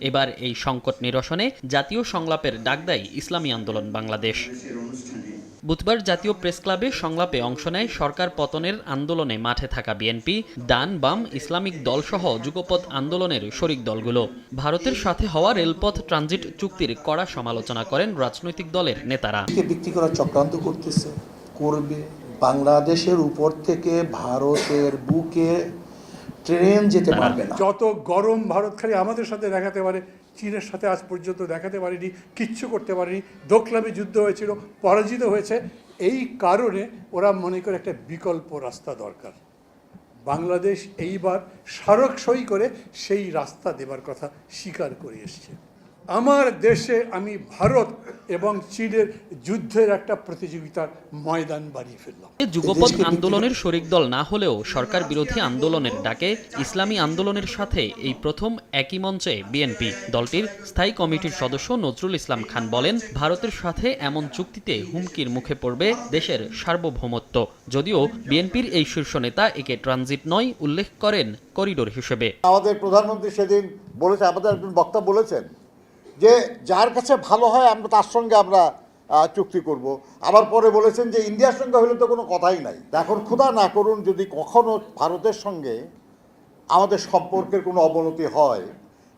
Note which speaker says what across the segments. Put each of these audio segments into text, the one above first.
Speaker 1: এবার এই সংকট নিরসনে জাতীয় সংলাপের ডাক দেয় ইসলামী আন্দোলন বাংলাদেশ। বুধবার জাতীয় প্রেস ক্লাবে সংলাপে অংশ নেয় সরকার পতনের আন্দোলনে মাঠে থাকা বিএনপি, ডান বাম ইসলামিক দলসহ যুগপৎ আন্দোলনের শরিক দলগুলো। ভারতের সাথে হওয়া রেলপথ ট্রানজিট চুক্তির কড়া সমালোচনা করেন রাজনৈতিক দলের নেতারা।
Speaker 2: বিক্রি করার চক্রান্ত করতেছে? করবে। বাংলাদেশের উপর থেকে ভারতের বুকে ট্রেন যেতে পারবে না।
Speaker 3: যত গরম ভারত খালি আমাদের সাথে দেখাতে পারে চীনের সাথে আজ পর্যন্ত দেখাতে পারেনি কিচ্ছু করতে পারেনি দোকলামে যুদ্ধ হয়েছিল পরাজিত হয়েছে এই কারণে ওরা মনে করে একটা বিকল্প রাস্তা দরকার। বাংলাদেশ এইবার স্মারক সই করে সেই রাস্তা দেবার কথা স্বীকার করে এসছে। আমার দেশে আমি ভারত এবং চীনের যুদ্ধের একটা প্রতিযোগিতার ময়দান বানিয়ে ফেললাম।
Speaker 1: যুগপৎ আন্দোলনের শরিক দল না হলেও সরকার বিরোধী আন্দোলনের ডাকে ইসলামী আন্দোলনের সাথে এই প্রথম একই মঞ্চে বিএনপি দলটির স্থায়ী কমিটির সদস্য নজরুল ইসলাম খান বলেন ভারতের সাথে এমন চুক্তিতে হুমকির মুখে পড়বে দেশের সার্বভৌমত্ব। যদিও বিএনপির এই শীর্ষ নেতা একে ট্রানজিট নয় উল্লেখ করেন করিডোর হিসেবে।
Speaker 4: আমাদের প্রধানমন্ত্রী সেদিন বলেছে আমাদের একজন বক্তা বলেছেন যে যার কাছে ভালো হয় আমরা তার সঙ্গে আমরা চুক্তি করব। আবার পরে বলেছেন যে ইন্ডিয়ার সঙ্গে হলে তো কোনো কথাই নাই। এখন ক্ষুধা না করুন, যদি কখনো ভারতের সঙ্গে আমাদের সম্পর্কের কোনো অবনতি হয়,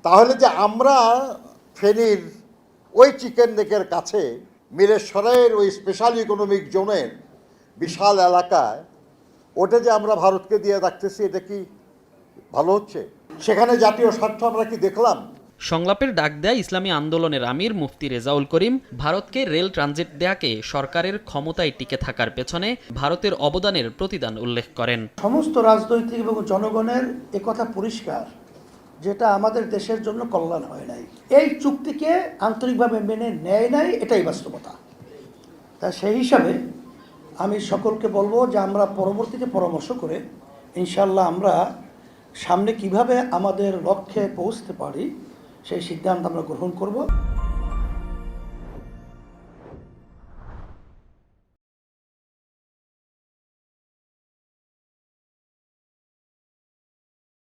Speaker 4: তাহলে যে আমরা ফেনীর ওই চিকেন নেকের কাছে, মিরেশ্বরের ওই স্পেশাল ইকোনমিক জোনের বিশাল এলাকায়, ওটা যে আমরা ভারতকে দিয়ে রাখতেছি এটা কি ভালো হচ্ছে? সেখানে জাতীয় স্বার্থ আমরা কি দেখলাম?
Speaker 1: সংলাপের ডাক দেয় ইসলামী আন্দোলনের আমির মুফতি রেজাউল করিম ভারতকে রেল ট্রানজিট দেয়াকে সরকারের ক্ষমতায় টিকে থাকার পেছনে ভারতের অবদানের প্রতিদান উল্লেখ করেন।
Speaker 2: সমস্ত রাজনৈতিক এবং জনগণের একথা পরিষ্কার, যেটা আমাদের দেশের জন্য কল্যাণ হয় নাই। এই চুক্তিকে আন্তরিকভাবে মেনে নেয় নাই, এটাই বাস্তবতা। তা সেই হিসাবে আমি সকলকে বলব যে আমরা পরবর্তীতে পরামর্শ করে ইনশাল্লাহ আমরা সামনে কীভাবে আমাদের লক্ষ্যে পৌঁছতে পারি সেই সিদ্ধান্ত আমরা গ্রহণ করব।